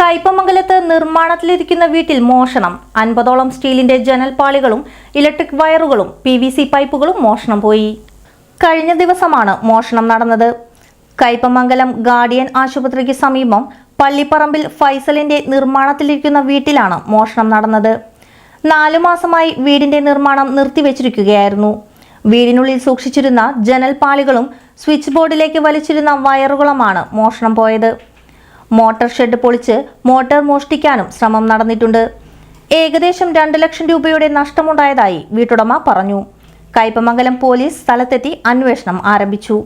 കയ്പമംഗലത്ത് നിർമ്മാണത്തിലിരിക്കുന്ന വീട്ടിൽ മോഷണം. അൻപതോളം സ്റ്റീലിന്റെ ജനൽപാളികളും ഇലക്ട്രിക് വയറുകളും പി വി സി പൈപ്പുകളും മോഷണം പോയി. കഴിഞ്ഞ ദിവസമാണ് മോഷണം നടന്നത്. കയ്പമംഗലം ഗാർഡിയൻ ആശുപത്രിക്ക് സമീപം പള്ളിപ്പറമ്പിൽ ഫൈസലിന്റെ നിർമ്മാണത്തിലിരിക്കുന്ന വീട്ടിലാണ് മോഷണം നടന്നത്. നാലു മാസമായി വീടിന്റെ നിർമ്മാണം നിർത്തിവെച്ചിരിക്കുകയായിരുന്നു. വീടിനുള്ളിൽ സൂക്ഷിച്ചിരുന്ന ജനൽപാളികളും സ്വിച്ച് ബോർഡിലേക്ക് വലിച്ചിരുന്ന വയറുകളുമാണ് മോഷണം പോയത്. മോട്ടോർ ഷെഡ് പൊളിച്ച് മോട്ടോർ മോഷ്ടിക്കാനും ശ്രമം നടന്നിട്ടുണ്ട്. ഏകദേശം രണ്ട് ലക്ഷം രൂപയുടെ നഷ്ടമുണ്ടായതായി വീട്ടുടമ പറഞ്ഞു. കയ്പമംഗലം പോലീസ് സ്ഥലത്തെത്തി അന്വേഷണം ആരംഭിച്ചു.